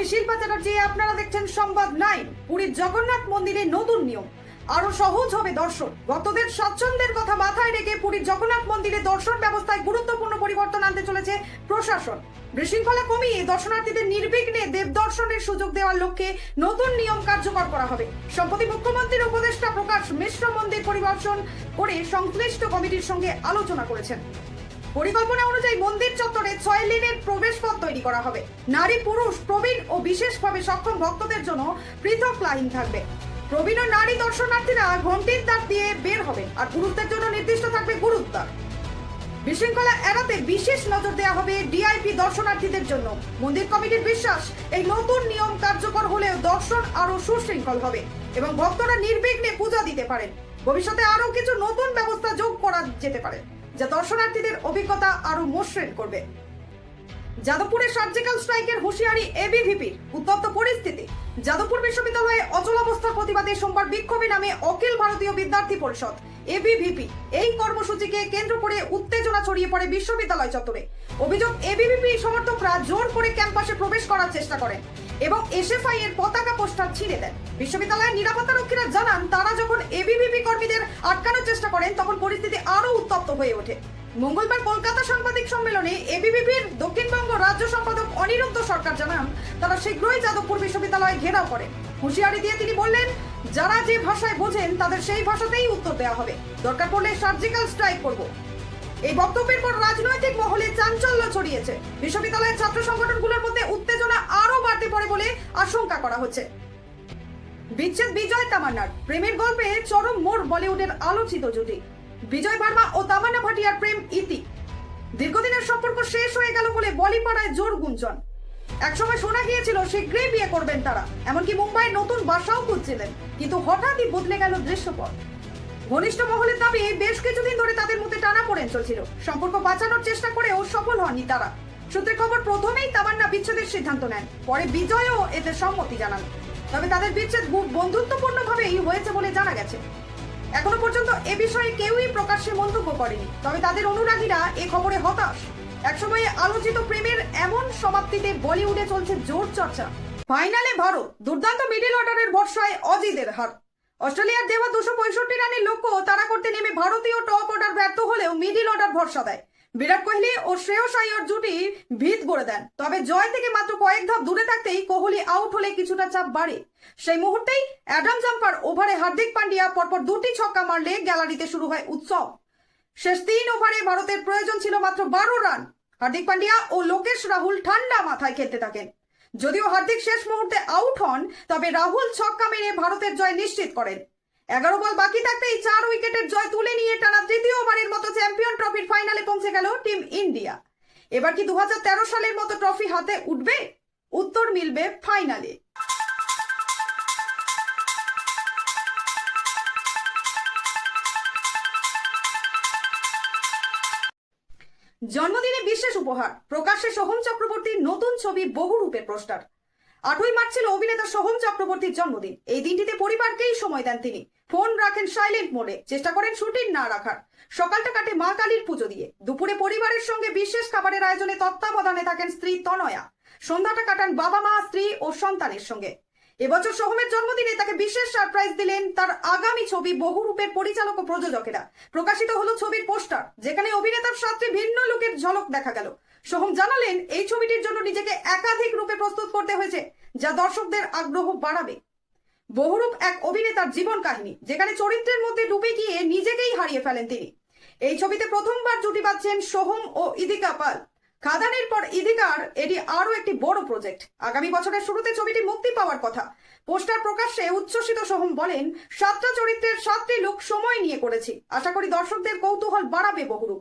আমি শিল্পা চ্যাটার্জি, আপনারা দেখছেন সংবাদ নাইন। পুরীর জগন্নাথ মন্দিরে নতুন নিয়ম। আরও সহজ হবে দর্শন। ভক্তদের স্বাচ্ছন্দ্যের কথা মাথায় রেখে পুরীর জগন্নাথ মন্দিরে দর্শন ব্যবস্থায় গুরুত্বপূর্ণ পরিবর্তন আনতে চলেছে প্রশাসন। বিশৃঙ্খলা কমিয়ে দর্শনার্থীদের নির্বিঘ্নে দেব দর্শনের সুযোগ দেওয়ার লক্ষ্যে নতুন নিয়ম কার্যকর করা হবে। সম্প্রতি মুখ্যমন্ত্রীর উপদেষ্টা প্রকাশ মিশ্র মন্দির পরিদর্শন করে সংশ্লিষ্ট কমিটির সঙ্গে আলোচনা করেছেন। পরিকল্পনা অনুযায়ী মন্দির চত্বরে ছয় লেনের প্রবেশ পথ তৈরি করা হবে। নারী, পুরুষ, প্রবীণ ও বিশেষভাবে সক্ষম ভক্তদের জন্য পৃথক লাইন থাকবে। প্রবীণ ও নারী দর্শনার্থীরা ঘন্টির দ্বার দিয়ে বের হবেন আর পুরুষদের জন্য নির্দিষ্ট থাকবে গুরুদ্বার বিশৃঙ্খলা এড়াতে বিশেষ নজর দেওয়া হবে ডিআইপি দর্শনার্থীদের জন্য। মন্দির কমিটির বিশ্বাস, এই নতুন নিয়ম কার্যকর হলেও দর্শন আরও সুশৃঙ্খল হবে এবং ভক্তরা নির্বিঘ্নে পূজা দিতে পারেন। ভবিষ্যতে আরও কিছু নতুন ব্যবস্থা যোগ করা যেতে পারে। যা দর্শনার্থীদের অভিজ্ঞতা আরও মসৃণ করবে। যাদবপুরে সার্জিক্যাল স্ট্রাইকের হুঁশিয়ারি এবিভিপির উত্তপ্ত পরিস্থিতি। যাদবপুর বিশ্ববিদ্যালয়ে অচল অবস্থার প্রতিবাদে সোমবার বিক্ষোভে নামে অখিল ভারতীয় বিদ্যার্থী পরিষদ। এবিভিপি এই কর্মসূচিকে কেন্দ্র করে উত্তেজনা ছড়িয়ে পড়ে বিশ্ববিদ্যালয় চত্বরে। অভিযোগ এবিভিপি সমর্থকরা জোর করে ক্যাম্পাসে প্রবেশ করার চেষ্টা করেন। এবং এসএফআই এর পতাকা পোস্টার ছিঁড়ে দেন। বিশ্ববিদ্যালয়ের নিরাপত্তা রক্ষীরা জানান, তারা যখন এবিভিপি কর্মীদের আটকানোর চেষ্টা করেন, তখন পরিস্থিতি আরও উত্তপ্ত হয়ে ওঠে। মঙ্গলবার কলকাতা সাংবাদিক সম্মেলনে এবিভিপির দক্ষিণবঙ্গ রাজ্য সম্পাদক অনিরুদ্ধ সরকার জানান, তারা শীঘ্রই যাদবপুর বিশ্ববিদ্যালয় ঘেরাও করেন হুঁশিয়ারি দিয়ে তিনি বললেন, যারা যে ভাষায় বোঝেন, তাদের সেই ভাষাতেই উত্তর দেওয়া হবে। দরকার পড়লে সার্জিক্যাল স্ট্রাইক করব। এই বক্তব্যের পর রাজনৈতিক মহলে চাঞ্চল্য ছড়িয়েছে। বিশ্ববিদ্যালয়ের ছাত্র সংগঠনগুলোর মধ্যে উত্তেজনা আরও বাড়তে পারে বলে আশঙ্কা করা হচ্ছে। বিচ্ছেদ বিজয় তামান্নার, প্রেমের গল্পে চরম মোড় বলিউডের আলোচিত জুটি। বিজয় ভার্মা ও তামান্না ভাটিয়ার প্রেম ইতি। দীর্ঘদিনের সম্পর্ক শেষ হয়ে গেল বলে বলিপাড়ায় জোর গুঞ্জন। একসময় শোনা গিয়েছিল, শীঘ্রই বিয়ে করবেন তারা। এমনকি মুম্বাইয়ের নতুন বাসাও খুঁজছিলেন। কিন্তু হঠাৎই বদলে গেল দৃশ্যপট। ঘনিষ্ঠ মহলের দাবি, বেশ কিছুদিন ধরে তাদের মধ্যে টানা পড়েন চলছিল সম্পর্ক বাঁচানোর চেষ্টা করেও সফল হননি তারা। সূত্রের খবর, প্রথমেই তামান্না বিচ্ছেদের সিদ্ধান্ত নেন। পরে বিজয়ও এতে সম্মতি জানান। তবে তাদের বিচ্ছেদ বন্ধুত্বপূর্ণভাবেই হয়েছে বলে জানা গেছে। এখনও পর্যন্ত এ বিষয়ে কেউই প্রকাশ্যে মন্তব্য করেনি। তবে তাদের অনুরাগীরা এ খবরে হতাশ। একসময়ে আলোচিত প্রেমের এমন সমাপ্তিতে বলিউডে চলছে জোর চর্চা। ফাইনালে ভারত, দুর্দান্ত মিডিল অর্ডারের ভরসায় অজিদের হার। অস্ট্রেলিয়ার দেওয়া দুশো পঁয়ষট্টি রানের লক্ষ্য তারা করতে নেমে ভারতীয় টপ অর্ডার ব্যর্থ হলেও মিডিল অর্ডার ভরসা দেয়। বিরাট কোহলি ও শ্রেয়স আইয়র জুটি ভিত গড়ে দেন। তবে জয় থেকে মাত্র কয়েক ধাপ দূরে থাকতেই কোহলি আউট হলে কিছুটা চাপ বাড়ে। সেই মুহূর্তেই অ্যাডাম জাম্পার ওভারে হার্দিক পান্ডিয়া পরপর দুটি ছক্কা মারলে গ্যালারিতে শুরু হয় উৎসব। শেষ তিন ওভারে ভারতের প্রয়োজন ছিল মাত্র বারো রান। হার্দিক পান্ডিয়া ও লোকেশ রাহুল ঠান্ডা মাথায় খেলতে থাকেন। যদিও হার্দিক শেষ মুহূর্তে আউট হন, তবে রাহুল ছক্কা মেরে ভারতের জয় নিশ্চিত করেন। এগারো বল বাকি থাকতেই চার উইকেটের জয় তুলে নিয়ে টানা তৃতীয়বারের মতো চ্যাম্পিয়ন ট্রফির ফাইনালে পৌঁছে গেল টিম ইন্ডিয়া। এবার কি দু হাজার তেরো সালের মতো ট্রফি হাতে উঠবে? উত্তর মিলবে ফাইনালে। জন্মদিনে বিশেষ উপহার। প্রকাশ্যে সোহম চক্রবর্তীর নতুন ছবি বহুরূপের পোস্টার। আটই মার্চ ছিল অভিনেতা সোহম চক্রবর্তীর জন্মদিন। এই দিনটিতে পরিবারকেই সময় দেন তিনি। ফোন রাখেন সাইলেন্ট মোডে। চেষ্টা করেন শুটিং না রাখার। সকালটা কাটে মা কালীর পুজো দিয়ে। দুপুরে পরিবারের সঙ্গে বিশেষ খাবারের আয়োজনে তত্ত্বাবধানে থাকেন স্ত্রী তনয়া। সন্ধ্যাটা কাটান বাবা মা, স্ত্রী ও সন্তানের সঙ্গে। এবছর সোহমের জন্মদিনে তাকে বিশেষ সারপ্রাইজ দিলেন তার আগামী ছবি বহুরূপের পরিচালক ও প্রযোজকেরা। প্রকাশিত হলো ছবির পোস্টার, যেখানে অভিনেতার সাথে ভিন্ন লোকের ঝলক দেখা গেল। সোহম জানালেন, এই ছবিটির জন্য নিজেকে একাধিক রূপে প্রস্তুত করতে হয়েছে, যা দর্শকদের আগ্রহ বাড়াবে। বহুরূপ এক অভিনেতার জীবন কাহিনী, যেখানে চরিত্রের মধ্যে ডুবে গিয়ে নিজেকেই হারিয়ে ফেলেন তিনি। এই ছবিতে প্রথমবার জুটি পাচ্ছেন সোহম ও ইদিকা পাল। খাদানের পর ইদিকার এটি আরও একটি বড় প্রজেক্ট আগামী বছরের শুরুতে ছবিটি মুক্তি পাওয়ার কথা। পোস্টার প্রকাশ্যে উচ্ছ্বসিত সোহম বলেন, সাতটা চরিত্রের সাতটি লোক সময় নিয়ে করেছি। আশা করি দর্শকদের কৌতূহল বাড়াবে বহুরূপ।